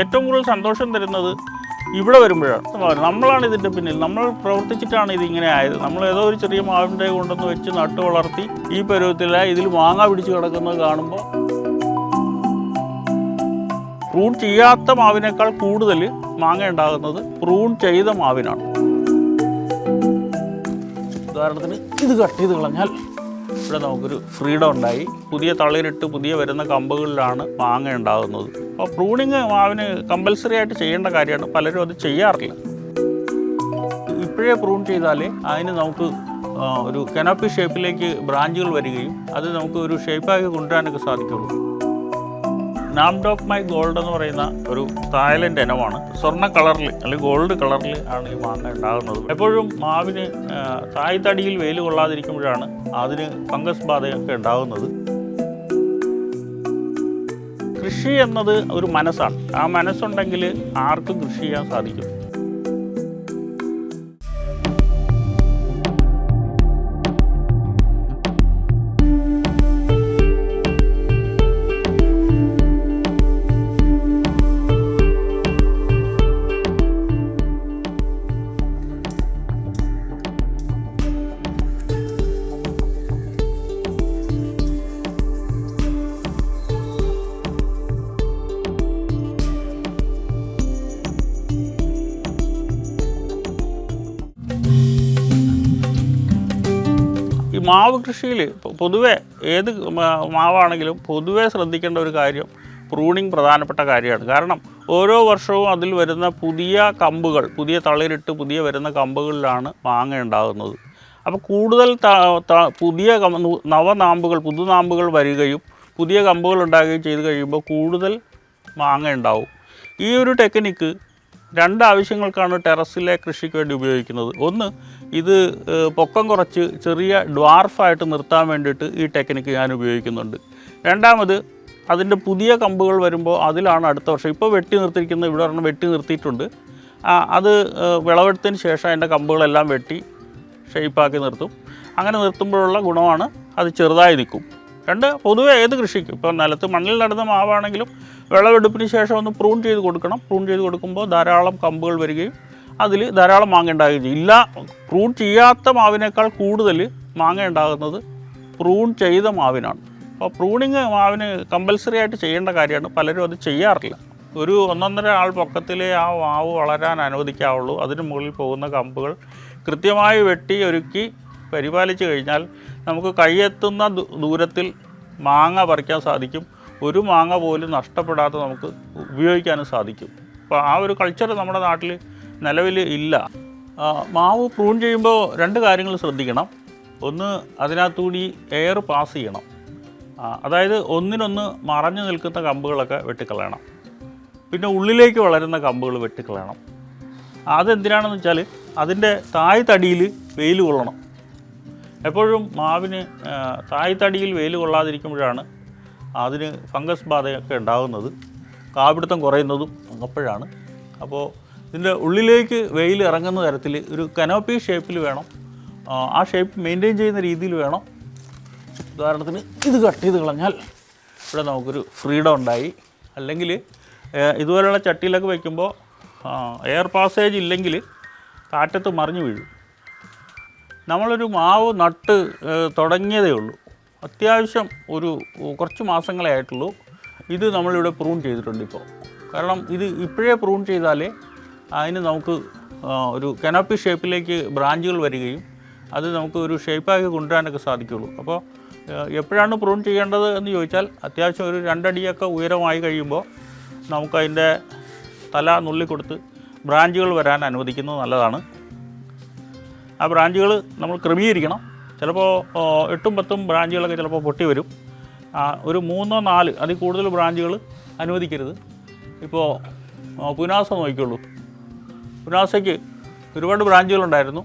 ഏറ്റവും കൂടുതൽ സന്തോഷം തരുന്നത് ഇവിടെ വരുമ്പോഴാണ്. നമ്മളാണ് ഇതിന്റെ പിന്നിൽ. നമ്മൾ പ്രവർത്തിച്ചിട്ടാണ് ഇതിങ്ങനെ ആയത്. നമ്മൾ ഏതോ ഒരു ചെറിയ മാവിന്റെ കൊണ്ടൊന്ന് വെച്ച് നട്ട് വളർത്തി ഈ പരുവത്തിൽ ഇതിൽ മാങ്ങ പിടിച്ച് കിടക്കുന്നത് കാണുമ്പോൾ പ്രൂൺ ചെയ്യാത്ത മാവിനേക്കാൾ കൂടുതൽ മാങ്ങ ഉണ്ടാകുന്നത് പ്രൂൺ ചെയ്ത മാവിനാണ്. ഉദാഹരണത്തിന് ഇത് കട്ട് ചെയ്ത് കളഞ്ഞാൽ ഇവിടെ നമുക്കൊരു ഫ്രീഡം ഉണ്ടായി. പുതിയ തളിരിട്ട് പുതിയ വരുന്ന കമ്പുകളിലാണ് മാങ്ങ ഉണ്ടാകുന്നത്. അപ്പോൾ പ്രൂണിങ് മാവിന് കമ്പൽസറി ആയിട്ട് ചെയ്യേണ്ട കാര്യമാണ്. പലരും അത് ചെയ്യാറില്ല. ഇപ്പോഴേ പ്രൂൺ ചെയ്താലേ അതിന് നമുക്ക് ഒരു കനോപ്പി ഷേപ്പിലേക്ക് ബ്രാഞ്ചുകൾ വരികയും അത് നമുക്ക് ഒരു ഷേപ്പാക്കി കൊണ്ടുവരാനൊക്കെ സാധിക്കുള്ളൂ. നാംഡോക് മൈ ഗോൾഡ് എന്ന് പറയുന്ന ഒരു തായ്ലൻഡ് ഇനമാണ്. സ്വർണ കളറിൽ അല്ലെങ്കിൽ ഗോൾഡ് കളറിൽ ആണ് ഈ മാങ്ങ ഉണ്ടാകുന്നത്. എപ്പോഴും മാവിന് തായ്തടിയിൽ വെയിൽ കൊള്ളാതിരിക്കുമ്പോഴാണ് അതിന് ഫംഗസ് ബാധയൊക്കെ ഉണ്ടാകുന്നത്. കൃഷി എന്നത് ഒരു മനസ്സാണ്. ആ മനസ്സുണ്ടെങ്കിൽ ആർക്കും കൃഷി ചെയ്യാൻ സാധിക്കും മാവ് കൃഷിയിൽ പൊതുവെ ഏത് മാവാണെങ്കിലും പൊതുവെ ശ്രദ്ധിക്കേണ്ട ഒരു കാര്യം പ്രൂണിങ് പ്രധാനപ്പെട്ട കാര്യമാണ്. കാരണം ഓരോ വർഷവും അതിൽ വരുന്ന പുതിയ കമ്പുകൾ പുതിയ തളിരിട്ട് പുതിയ വരുന്ന കമ്പുകളിലാണ് മാങ്ങ ഉണ്ടാകുന്നത്. അപ്പോൾ കൂടുതൽ പുതിയ നവനാമ്പുകൾ പുതുനാമ്പുകൾ വരികയും പുതിയ കമ്പുകൾ ഉണ്ടാകുകയും ചെയ്ത് കഴിയുമ്പോൾ കൂടുതൽ മാങ്ങ ഉണ്ടാവും. ഈ ഒരു ടെക്നിക്ക് രണ്ട് ആവശ്യങ്ങൾക്കാണ് ടെറസിലെ കൃഷിക്ക് വേണ്ടി ഉപയോഗിക്കുന്നത്. ഒന്ന് ഇത് പൊക്കം കുറച്ച് ചെറിയ ഡ്വാർഫായിട്ട് നിർത്താൻ വേണ്ടിയിട്ട് ഈ ടെക്നിക്ക് ഞാൻ ഉപയോഗിക്കുന്നുണ്ട്. രണ്ടാമത് അതിന്റെ പുതിയ കമ്പുകൾ വരുമ്പോൾ അതിലാണ് അടുത്ത വർഷം ഇപ്പോൾ വെട്ടി നിർത്തിയിരിക്കുന്നത് ഇവിടെ ഒരെണ്ണം വെട്ടി നിർത്തിയിട്ടുണ്ട്. അത് വിളവെടുത്തതിന് ശേഷം അതിന്റെ കമ്പുകളെല്ലാം വെട്ടി ഷേപ്പാക്കി നിർത്തും. അങ്ങനെ നിർത്തുമ്പോഴുള്ള ഗുണമാണ് അത് ചെറുതായി നിൽക്കും. രണ്ട് പൊതുവേ ഏത് കൃഷിക്കും ഇപ്പോൾ നിലത്ത് മണ്ണിൽ നടന്ന മാവാണെങ്കിലും വിളവെടുപ്പിന് ശേഷം ഒന്ന് പ്രൂൺ ചെയ്ത് കൊടുക്കണം. പ്രൂൺ ചെയ്ത് കൊടുക്കുമ്പോൾ ധാരാളം കമ്പുകൾ വരികയും അതിൽ ധാരാളം മാങ്ങ ഉണ്ടാകുകയും ചെയ്യും. ഇല്ല പ്രൂൺ ചെയ്യാത്ത മാവിനേക്കാൾ കൂടുതൽ മാങ്ങ ഉണ്ടാകുന്നത് പ്രൂൺ ചെയ്ത മാവിനാണ്. അപ്പോൾ പ്രൂണിങ് മാവിന് കമ്പൽസറി ആയിട്ട് ചെയ്യേണ്ട കാര്യമാണ്. പലരും അത് ചെയ്യാറില്ല. ഒരു ഒന്നൊന്നര ആൾ പൊക്കത്തിലേ ആ മാവ് വളരാൻ അനുവദിക്കാവുള്ളൂ. അതിന് മുകളിൽ പോകുന്ന കമ്പുകൾ കൃത്യമായി വെട്ടി ഒരുക്കി പരിപാലിച്ചു കഴിഞ്ഞാൽ നമുക്ക് കൈയെത്തുന്ന ദൂരത്തിൽ മാങ്ങ പറിക്കാൻ സാധിക്കും. ഒരു മാങ്ങ പോലും നഷ്ടപ്പെടാതെ നമുക്ക് ഉപയോഗിക്കാനും സാധിക്കും. അപ്പോൾ ആ ഒരു കൾച്ചർ നമ്മുടെ നാട്ടിൽ നിലവിൽ ഇല്ല. മാവ് പ്രൂൺ ചെയ്യുമ്പോൾ രണ്ട് കാര്യങ്ങൾ ശ്രദ്ധിക്കണം. ഒന്ന് അതിനകത്തുകൂടി എയർ പാസ് ചെയ്യണം. അതായത് ഒന്നിനൊന്ന് മറഞ്ഞു നിൽക്കുന്ന കമ്പുകളൊക്കെ വെട്ടിക്കളയണം. പിന്നെ ഉള്ളിലേക്ക് വളരുന്ന കമ്പുകൾ വെട്ടിക്കളയണം. അതെന്തിനാണെന്ന് വെച്ചാൽ അതിന്റെ തായ് തടിയിൽ വെയിൽ കൊള്ളണം. എപ്പോഴും മാവിന് തായ് തടിയിൽ വെയിൽ കൊള്ളാതിരിക്കുമ്പോഴാണ് അതിന് ഫംഗസ് ബാധയൊക്കെ ഉണ്ടാകുന്നത്. കാപിടുത്തം കുറയുന്നതും അപ്പോഴാണ് അപ്പോൾ ഇതിന്റെ ഉള്ളിലേക്ക് വെയിൽ ഇറങ്ങുന്ന തരത്തിൽ ഒരു കനോപ്പി ഷേപ്പിൽ വേണം. ആ, ഷേപ്പ് മെയിന്റെയിൻ ചെയ്യുന്ന രീതിയിൽ വേണം. ഉദാഹരണത്തിന് ഇത് കട്ട് ചെയ്ത് കളഞ്ഞാൽ ഇവിടെ നമുക്കൊരു ഫ്രീഡം ഉണ്ടായി. അല്ലെങ്കിൽ ഇതുപോലെയുള്ള ചട്ടിയിലൊക്കെ വയ്ക്കുമ്പോൾ എയർ പാസേജ് ഇല്ലെങ്കിൽ കാറ്റത്ത് മറിഞ്ഞു വീഴും. നമ്മളൊരു മാവ് നട്ട് തുടങ്ങിയതേ ഉള്ളൂ. അത്യാവശ്യം ഒരു കുറച്ച് മാസങ്ങളെ ആയിട്ടുള്ളൂ. ഇത് നമ്മളിവിടെ പ്രൂൺ ചെയ്തിട്ടുണ്ട് ഇപ്പോൾ. കാരണം ഇത് ഇപ്പോഴേ പ്രൂൺ ചെയ്താലേ അതിന് നമുക്ക് ഒരു കനോപ്പി ഷേപ്പിലേക്ക് ബ്രാഞ്ചുകൾ വരികയും അത് നമുക്ക് ഒരു ഷേപ്പാക്കി കൊണ്ടുവരാനൊക്കെ സാധിക്കുള്ളൂ. അപ്പോൾ എപ്പോഴാണ് പ്രൂൺ ചെയ്യേണ്ടത് എന്ന് ചോദിച്ചാൽ അത്യാവശ്യം ഒരു രണ്ടടിയൊക്കെ ഉയരമായി കഴിയുമ്പോൾ നമുക്കതിന്റെ തല നുള്ളിക്കൊടുത്ത് ബ്രാഞ്ചുകൾ വരാൻ അനുവദിക്കുന്നത് നല്ലതാണ്. ആ ബ്രാഞ്ചുകൾ നമ്മൾ ക്രമീകരിക്കണം. ചിലപ്പോൾ എട്ടും പത്തും ബ്രാഞ്ചുകളൊക്കെ ചിലപ്പോൾ പൊട്ടി വരും. ഒരു മൂന്നോ നാല് അതിൽ കൂടുതൽ ബ്രാഞ്ചുകൾ അനുവദിക്കരുത്. ഇപ്പോൾ പുനാസം നോക്കിക്കോളൂ. പുനാസയ്ക്ക് ഒരുപാട് ബ്രാഞ്ചുകളുണ്ടായിരുന്നു.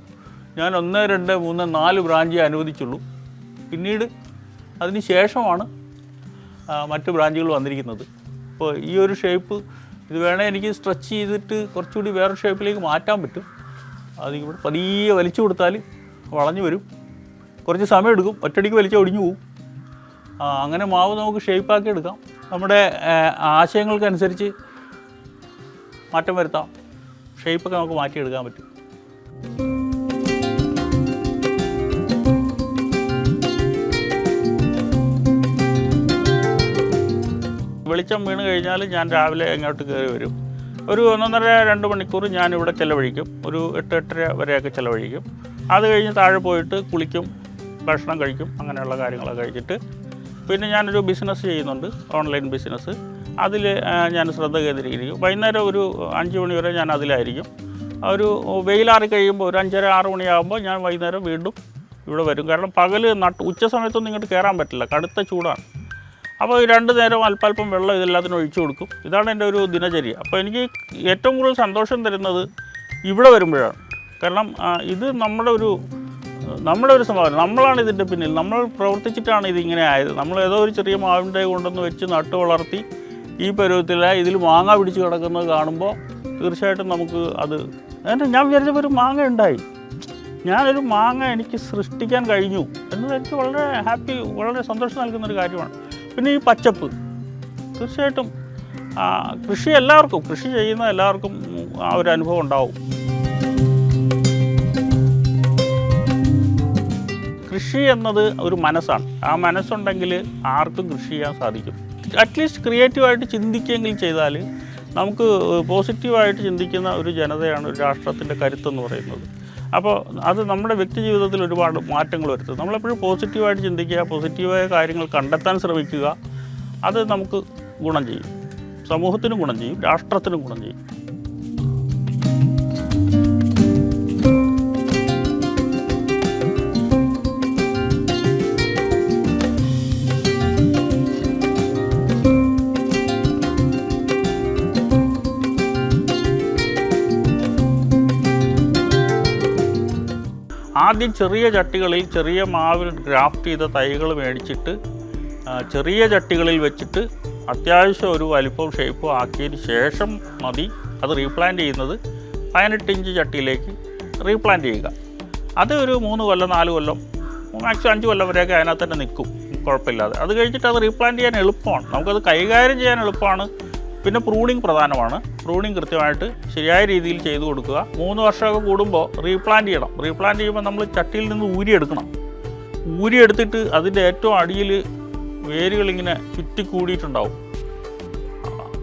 ഞാൻ ഒന്ന് രണ്ട് മൂന്ന് നാല് ബ്രാഞ്ച് അനുവദിച്ചുള്ളൂ. പിന്നീട് അതിന് ശേഷമാണ് മറ്റ് ബ്രാഞ്ചുകൾ വന്നിരിക്കുന്നത്. അപ്പോൾ ഈ ഒരു ഷേപ്പ് ഇത് വേണേൽ എനിക്ക് സ്ട്രെച്ച് ചെയ്തിട്ട് കുറച്ചുകൂടി വേറെ ഷേപ്പിലേക്ക് മാറ്റാൻ പറ്റും. അത് ഇവിടെ പതിയെ വലിച്ചു കൊടുത്താൽ വളഞ്ഞു വരും. കുറച്ച് സമയം എടുക്കും. ഒറ്റടിക്ക് വലിച്ച് ഒടിഞ്ഞു പോകും അങ്ങനെ മാവ് നമുക്ക് ഷേപ്പാക്കി എടുക്കാം. നമ്മുടെ ആശയങ്ങൾക്കനുസരിച്ച് മാറ്റം വരുത്താം. ഷേപ്പൊക്കെ നമുക്ക് മാറ്റിയെടുക്കാൻ പറ്റും. വെളിച്ചം വീണ് കഴിഞ്ഞാൽ ഞാൻ രാവിലെ ഇങ്ങോട്ട് കയറി വരും? ഒരു ഒന്നൊന്നര രണ്ട് മണിക്കൂർ ഞാൻ ഇവിടെ ചിലവഴിക്കും. ഒരു എട്ട് എട്ടര വരെയൊക്കെ ചിലവഴിക്കും. അത് കഴിഞ്ഞ് താഴെ പോയിട്ട് കുളിക്കും ഭക്ഷണം കഴിക്കും അങ്ങനെയുള്ള കാര്യങ്ങളൊക്കെ കഴിച്ചിട്ട്. പിന്നെ ഞാനൊരു ബിസിനസ് ചെയ്യുന്നുണ്ട് ഓൺലൈൻ ബിസിനസ് അതിൽ ഞാൻ ശ്രദ്ധ കേന്ദ്രീകരിക്കും. വൈകുന്നേരം ഒരു അഞ്ച് മണി വരെ ഞാൻ അതിലായിരിക്കും. ഒരു വെയിലാറി കഴിയുമ്പോൾ ഒരു അഞ്ചര ആറ് മണിയാകുമ്പോൾ ഞാൻ വൈകുന്നേരം വീണ്ടും ഇവിടെ വരും. കാരണം പകൽ നട്ട് ഉച്ച സമയത്തൊന്നും ഇങ്ങോട്ട് കയറാൻ പറ്റില്ല. കടുത്ത ചൂടാണ്. അപ്പോൾ രണ്ട് നേരം അല്പാൽപ്പം വെള്ളം ഇതെല്ലാത്തിനും ഒഴിച്ചു കൊടുക്കും. ഇതാണ് എന്റെ ഒരു ദിനചര്യ. അപ്പോൾ എനിക്ക് ഏറ്റവും കൂടുതൽ സന്തോഷം തരുന്നത് ഇവിടെ വരുമ്പോഴാണ്. കാരണം ഇത് നമ്മുടെ ഒരു നമ്മുടെ ഒരു സംഭവം നമ്മളാണ് ഇതിന്റെ പിന്നിൽ. നമ്മൾ പ്രവർത്തിച്ചിട്ടാണ് ഇതിങ്ങനെ ആയത്. നമ്മൾ ഏതോ ഒരു ചെറിയ മാവിന്റെ കൊണ്ടൊന്ന് വെച്ച് നട്ട് വളർത്തി ഈ പരുവത്തിൽ ഇതിൽ മാങ്ങ പിടിച്ച് കിടക്കുന്നത് കാണുമ്പോൾ തീർച്ചയായിട്ടും നമുക്ക് അത് എന്നിട്ട് ഞാൻ വിചാരിച്ചപ്പോൾ ഒരു മാങ്ങ ഉണ്ടായി. ഞാനൊരു മാങ്ങ എനിക്ക് സൃഷ്ടിക്കാൻ കഴിഞ്ഞു എന്നത് എനിക്ക് വളരെ ഹാപ്പി വളരെ സന്തോഷം നൽകുന്ന ഒരു കാര്യമാണ്. പിന്നെ ഈ പച്ചപ്പ്. തീർച്ചയായിട്ടും കൃഷി എല്ലാവർക്കും കൃഷി ചെയ്യുന്ന എല്ലാവർക്കും ആ ഒരു അനുഭവം ഉണ്ടാവും. കൃഷി എന്നത് ഒരു മനസ്സാണ്. ആ മനസ്സുണ്ടെങ്കിൽ ആർക്കും കൃഷി ചെയ്യാൻ സാധിക്കും. അറ്റ്ലീസ്റ്റ് ക്രിയേറ്റീവായിട്ട് ചിന്തിക്കുകയെങ്കിലും ചെയ്താൽ നമുക്ക് പോസിറ്റീവായിട്ട് ചിന്തിക്കുന്ന ഒരു ജനതയാണ് ഒരു രാഷ്ട്രത്തിന്റെ കരുത്തെന്ന് പറയുന്നത്. അപ്പോൾ അത് നമ്മുടെ വ്യക്തി ജീവിതത്തിൽ ഒരുപാട് മാറ്റങ്ങൾ വരുത്തും. നമ്മളെപ്പോഴും പോസിറ്റീവായിട്ട് ചിന്തിക്കുക പോസിറ്റീവായ കാര്യങ്ങൾ കണ്ടെത്താൻ ശ്രമിക്കുക. അത് നമുക്ക് ഗുണം ചെയ്യും. സമൂഹത്തിനും ഗുണം ചെയ്യും രാഷ്ട്രത്തിനും ഗുണം ചെയ്യും. ആദ്യം ചെറിയ ചട്ടികളിൽ ചെറിയ മാവിൽ ഗ്രാഫ്റ്റ് ചെയ്ത തൈകൾ മേടിച്ചിട്ട് ചെറിയ ചട്ടികളിൽ വെച്ചിട്ട് അത്യാവശ്യം ഒരു വലിപ്പവും ഷേപ്പും ആക്കിയതിന് ശേഷം മതി. അത് റീപ്ലാന്റ് ചെയ്യുന്നത് പതിനെട്ട് ഇഞ്ച് ചട്ടിയിലേക്ക് റീപ്ലാന്റ് ചെയ്യുക. അത് ഒരു മൂന്ന് കൊല്ലം നാല് കൊല്ലം മാക്സിമം അഞ്ച് കൊല്ലം വരെയൊക്കെ അതിനകത്ത് തന്നെ നിൽക്കും. കുഴപ്പമില്ലാതെ. അത് കഴിഞ്ഞിട്ട് അത് റീപ്ലാന്റ് ചെയ്യാൻ എളുപ്പമാണ്. നമുക്കത് കൈകാര്യം ചെയ്യാൻ എളുപ്പമാണ്. പിന്നെ പ്രൂണിങ് പ്രധാനമാണ്. പ്രൂണിങ് കൃത്യമായിട്ട് ശരിയായ രീതിയിൽ ചെയ്തു കൊടുക്കുക. മൂന്ന് വർഷമൊക്കെ കൂടുമ്പോൾ റീപ്ലാന്റ് ചെയ്യണം. റീപ്ലാന്റ് ചെയ്യുമ്പോൾ നമ്മൾ ചട്ടിയിൽ നിന്ന് ഊരിയെടുക്കണം ഊരിയെടുത്തിട്ട് അതിന്റെ ഏറ്റവും അടിയിൽ വേരുകളിങ്ങനെ ചുറ്റി കൂടിയിട്ടുണ്ടാവും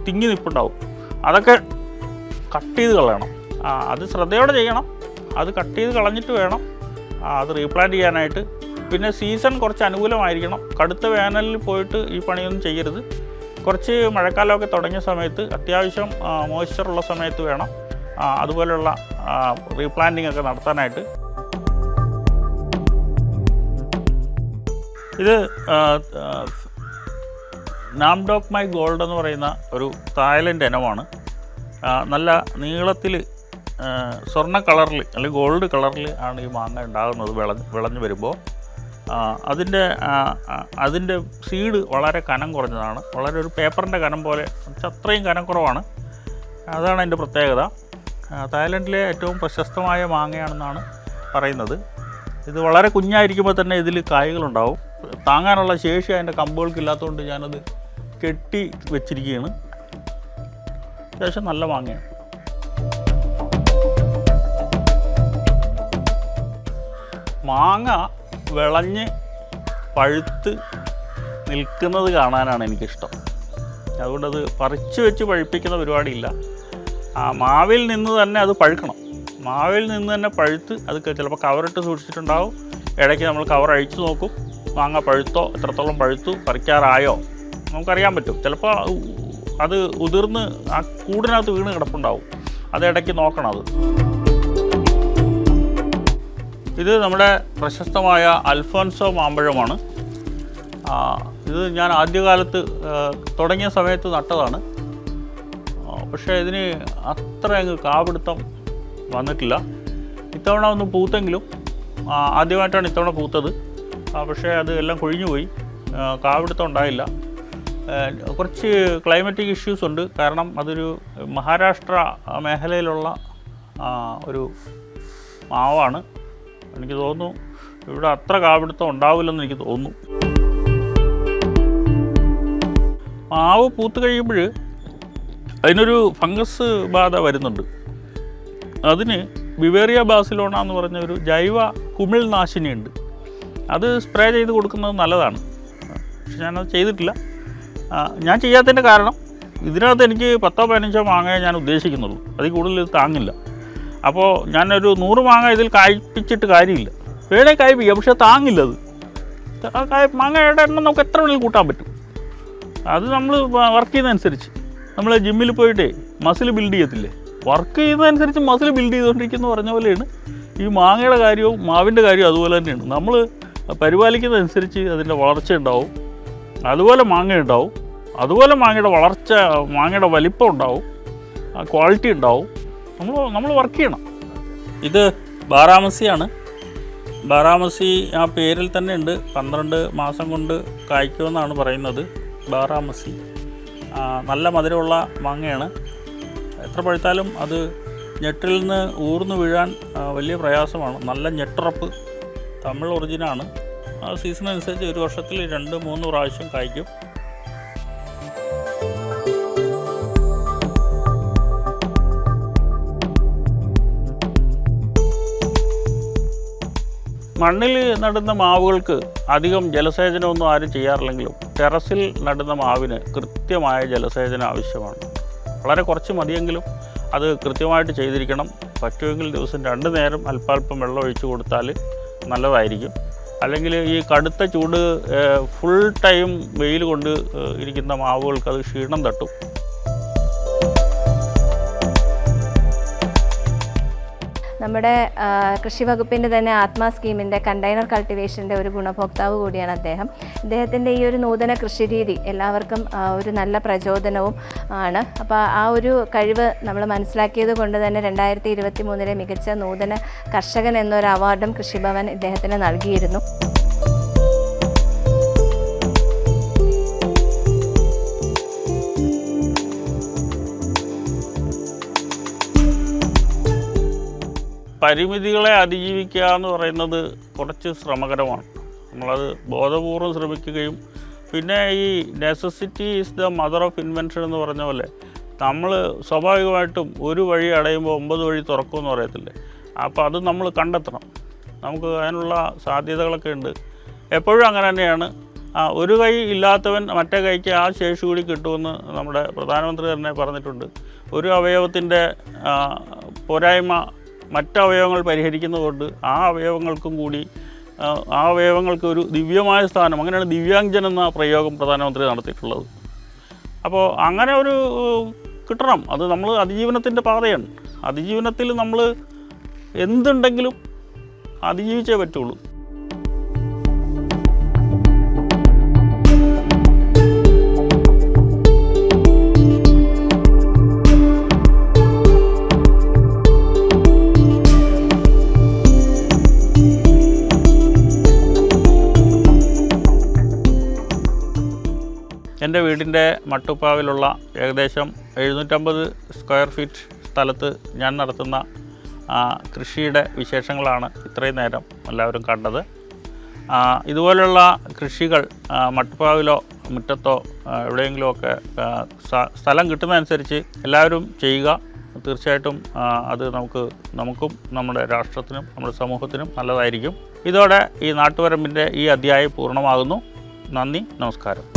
തിങ്ങി നിൽപ്പുണ്ടാവും അതൊക്കെ കട്ട് ചെയ്ത് കളയണം. അത് ശ്രദ്ധയോടെ ചെയ്യണം. അത് കട്ട് ചെയ്ത് കളഞ്ഞിട്ട് വേണം അത് റീപ്ലാന്റ് ചെയ്യാനായിട്ട്. പിന്നെ സീസൺ കുറച്ച് അനുകൂലമായിരിക്കണം. കടുത്ത വേനലിൽ പോയിട്ട് ഈ പണിയൊന്നും ചെയ്യരുത്. കുറച്ച് മഴക്കാലമൊക്കെ തുടങ്ങിയ സമയത്ത് അത്യാവശ്യം മോയ്സ്ചർ ഉള്ള സമയത്ത് വേണം അതുപോലെയുള്ള റീപ്ലാന്റിംഗ് ഒക്കെ നടത്താനായിട്ട്. ഇത് നാംഡോക് മൈ ഗോൾഡ് എന്ന് പറയുന്ന ഒരു തായ്ലൻഡ് ഇനമാണ്. നല്ല നീളത്തിൽ സ്വർണ കളറിൽ അല്ലെങ്കിൽ ഗോൾഡ് കളറിൽ ആണ് ഈ മാങ്ങ ഉണ്ടാകുന്നത് വിളഞ്ഞ് വിളഞ്ഞു വരുമ്പോൾ. അതിന്റെ അതിന്റെ സീഡ് വളരെ കനം കുറഞ്ഞതാണ്. വളരെ ഒരു പേപ്പറിന്റെ കനം പോലെ അത്രയും കനം കുറവാണ്. അതാണ് അതിന്റെ പ്രത്യേകത. തായ്ലൻഡിലെ ഏറ്റവും പ്രശസ്തമായ മാങ്ങയാണെന്നാണ് പറയുന്നത്. ഇത് വളരെ കുഞ്ഞായിരിക്കുമ്പോൾ തന്നെ ഇതിൽ കായ്കളുണ്ടാവും. താങ്ങാനുള്ള ശേഷി അതിന്റെ കമ്പുകൾക്ക് ഇല്ലാത്തതുകൊണ്ട് ഞാനത് കെട്ടി വെച്ചിരിക്കുകയാണ്. അത്യാവശ്യം നല്ല മാങ്ങയാണ്. മാങ്ങ വിളഞ്ഞ് പഴുത്ത് നിൽക്കുന്നത് കാണാനാണ് എനിക്കിഷ്ടം. അതുകൊണ്ടത് പറിച്ചു വെച്ച് പഴുപ്പിക്കുന്ന പരിപാടിയില്ല. ആ മാവിൽ നിന്ന് തന്നെ അത് പഴുക്കണം. മാവിൽ നിന്ന് തന്നെ പഴുത്ത് അത് ചിലപ്പോൾ കവറിട്ട് സൂക്ഷിച്ചിട്ടുണ്ടാവും. ഇടയ്ക്ക് നമ്മൾ കവർ അഴിച്ചു നോക്കും. മാങ്ങ പഴുത്തോ എത്രത്തോളം പഴുത്തു പറിക്കാറായോ? നമുക്കറിയാൻ പറ്റും. ചിലപ്പോൾ അത് ഉതിർന്ന് ആ കൂടിനകത്ത് വീണ് കിടപ്പുണ്ടാവും. അത് ഇടയ്ക്ക് നോക്കണം അത്. ഇത് നമ്മുടെ പ്രശസ്തമായ അൽഫോൻസോ മാമ്പഴമാണ്. ഇത് ഞാൻ ആദ്യകാലത്ത് തുടങ്ങിയ സമയത്ത് നട്ടതാണ്. പക്ഷേ ഇതിന് അത്ര അങ്ങ് കാപിടുത്തം വന്നിട്ടില്ല. ഇത്തവണ ഒന്ന് പൂത്തെങ്കിലും ആദ്യമായിട്ടാണ് ഇത്തവണ പൂത്തത്. പക്ഷേ അത് എല്ലാം കൊഴിഞ്ഞു പോയി. ആ, ഉണ്ടായില്ല. കുറച്ച് ക്ലൈമറ്റിക് ഇഷ്യൂസ് ഉണ്ട്. കാരണം അതൊരു മഹാരാഷ്ട്ര മേഖലയിലുള്ള ഒരു മാവാണ്. എനിക്ക് തോന്നുന്നു ഇവിടെ അത്ര കാപിടുത്തം ഉണ്ടാവില്ലെന്ന് എനിക്ക് തോന്നുന്നു. മാവ് പൂത്ത് കഴിയുമ്പോൾ അതിനൊരു ഫംഗസ് ബാധ വരുന്നുണ്ട്. അതിന് ബിവേറിയ ബാസിലോണ എന്ന് പറഞ്ഞ ഒരു ജൈവ കുമിൾ നാശിനി ഉണ്ട് അത് സ്പ്രേ ചെയ്ത് കൊടുക്കുന്നത് നല്ലതാണ്. പക്ഷെ ഞാനത് ചെയ്തിട്ടില്ല. ഞാൻ ചെയ്യാത്തതിന്റെ കാരണം ഇതിനകത്ത് എനിക്ക് പത്തോ പതിനഞ്ചോ മാങ്ങയെ ഞാൻ ഉദ്ദേശിക്കുന്നുള്ളൂ. അതിൽ കൂടുതൽ ഇത് താങ്ങില്ല. അപ്പോൾ ഞാനൊരു നൂറ് മാങ്ങ ഇതിൽ കായ്പിച്ചിട്ട് കാര്യമില്ല. വേണേ കായ്പിക്കാം പക്ഷെ താങ്ങില്ല അത്. ആ മാങ്ങയുടെ എണ്ണം നമുക്ക് എത്ര വേണമെങ്കിലും കൂട്ടാൻ പറ്റും. അത് നമ്മൾ വർക്ക് ചെയ്യുന്നതനുസരിച്ച്. നമ്മൾ ജിമ്മിൽ പോയിട്ട് മസിൽ ബിൽഡ് ചെയ്യത്തില്ലേ? വർക്ക് ചെയ്യുന്നതനുസരിച്ച് മസിൽ ബിൽഡ് ചെയ്തുകൊണ്ടിരിക്കുന്നു പറഞ്ഞ പോലെയാണ്. ഈ മാങ്ങയുടെ കാര്യവും മാവിന്റെ കാര്യവും അതുപോലെ തന്നെയാണ്. നമ്മൾ പരിപാലിക്കുന്നതനുസരിച്ച് അതിന്റെ വളർച്ച ഉണ്ടാവും. അതുപോലെ മാങ്ങ ഉണ്ടാവും. അതുപോലെ മാങ്ങയുടെ വളർച്ച മാങ്ങയുടെ വലിപ്പം ഉണ്ടാവും. ക്വാളിറ്റി ഉണ്ടാവും. നമ്മൾ നമ്മൾ വർക്ക് ചെയ്യണം. ഇത് ബാറാമസിയാണ് ബാറാമസി ആ പേരിൽ തന്നെ ഉണ്ട്. പന്ത്രണ്ട് മാസം കൊണ്ട് കായ്ക്കുമെന്നാണ് പറയുന്നത്. ബാറാമസി നല്ല മധുരമുള്ള മാങ്ങയാണ്. എത്ര പഴുത്താലും അത് ഞെട്ടിൽ നിന്ന് ഊർന്നു വീഴാൻ വലിയ പ്രയാസമാണ്. നല്ല ഞെട്ടുറപ്പ് തമിഴ് ഒറിജിനാണ്. ആ സീസൺ അനുസരിച്ച് ഒരു വർഷത്തിൽ രണ്ട് മൂന്ന് പ്രാവശ്യം കായ്ക്കും. മണ്ണിൽ നടുന്ന മാവുകൾക്ക് അധികം ജലസേചനമൊന്നും ആരും ചെയ്യാറില്ലെങ്കിലും ടെറസിൽ നടുന്ന മാവിന് കൃത്യമായ ജലസേചനം ആവശ്യമാണ്. വളരെ കുറച്ച് മതിയെങ്കിലും അത് കൃത്യമായിട്ട് ചെയ്തിരിക്കണം. പറ്റുമെങ്കിൽ ദിവസം രണ്ട് നേരം അല്പാൽപ്പം വെള്ളം ഒഴിച്ചു കൊടുത്താൽ നല്ലതായിരിക്കും. അല്ലെങ്കിൽ ഈ കടുത്ത ചൂട് ഫുൾ ടൈം വെയിൽ കൊണ്ട് ഇരിക്കുന്ന മാവുകൾക്ക് അത് ക്ഷീണം തട്ടും. നമ്മുടെ കൃഷി വകുപ്പിന്റെ തന്നെ ആത്മാ സ്കീമിന്റെ കണ്ടെയ്നർ കൾട്ടിവേഷന്റെ ഒരു ഗുണഭോക്താവ് കൂടിയാണ് അദ്ദേഹം. അദ്ദേഹത്തിന്റെ ഈ ഒരു നൂതന കൃഷി രീതി എല്ലാവർക്കും ഒരു നല്ല പ്രചോദനവും ആണ്. അപ്പോൾ ആ ഒരു കഴിവ് നമ്മൾ മനസ്സിലാക്കിയത് കൊണ്ട് തന്നെ രണ്ടായിരത്തി ഇരുപത്തി മൂന്നിലെ മികച്ച നൂതന കർഷകൻ എന്നൊരു അവാർഡും കൃഷിഭവൻ ഇദ്ദേഹത്തിന് നൽകിയിരുന്നു. പരിമിതികളെ അതിജീവിക്കുക എന്ന് പറയുന്നത് കുറച്ച് ശ്രമകരമാണ്. നമ്മളത് ബോധപൂർവം ശ്രമിക്കുകയും പിന്നെ ഈ necessity is the mother of invention എന്ന് പറഞ്ഞ പോലെ നമ്മൾ സ്വാഭാവികമായിട്ടും ഒരു വഴി അടയുമ്പോൾ ഒമ്പത് വഴി തുറക്കുമെന്ന് പറയത്തില്ലേ? അപ്പോൾ അത് നമ്മൾ കണ്ടെത്തണം. നമുക്ക് അതിനുള്ള സാധ്യതകളൊക്കെ ഉണ്ട്. എപ്പോഴും അങ്ങനെ തന്നെയാണ്. ഒരു കൈ ഇല്ലാത്തവൻ മറ്റേ കൈക്ക് ആ ശേഷി കൂടി കിട്ടുമെന്ന് നമ്മുടെ പ്രധാനമന്ത്രി തന്നെ പറഞ്ഞിട്ടുണ്ട്. ഒരു അവയവത്തിന്റെ പോരായ്മ മറ്റ് അവയവങ്ങൾ പരിഹരിക്കുന്നതുകൊണ്ട് ആ അവയവങ്ങൾക്കും കൂടി ആ, അവയവങ്ങൾക്ക് ഒരു ദിവ്യമായ സ്ഥാനം അങ്ങനെയാണ് ദിവ്യാംഗജൻ എന്ന പ്രയോഗം പ്രധാനമന്ത്രി നടത്തിയിട്ടുള്ളത്. അപ്പോൾ അങ്ങനെ ഒരു കിട്ടണം. അത് നമ്മൾ അതിജീവനത്തിന്റെ പാതയാണ്. അതിജീവനത്തിൽ നമ്മൾ എന്തുണ്ടെങ്കിലും അതിജീവിച്ചേ പറ്റുള്ളൂ. എന്റെ വീടിന്റെ മട്ടുപ്പാവിലുള്ള ഏകദേശം എഴുന്നൂറ്റമ്പത് സ്ക്വയർ ഫീറ്റ് സ്ഥലത്ത് ഞാൻ നടത്തുന്ന കൃഷിയുടെ വിശേഷങ്ങളാണ് ഇത്രയും നേരം എല്ലാവരും കണ്ടത്. ഇതുപോലുള്ള കൃഷികൾ മട്ടുപ്പാവിലോ മുറ്റത്തോ എവിടെയെങ്കിലുമൊക്കെ സ്ഥലം കിട്ടുന്നതനുസരിച്ച് എല്ലാവരും ചെയ്യുക. തീർച്ചയായിട്ടും അത് നമുക്ക് നമുക്കും നമ്മുടെ രാഷ്ട്രത്തിനും നമ്മുടെ സമൂഹത്തിനും നല്ലതായിരിക്കും. ഇതോടെ ഈ നാട്ടുവരമ്പിന്റെ ഈ അധ്യായം പൂർണമാകുന്നു. നന്ദി നമസ്കാരം.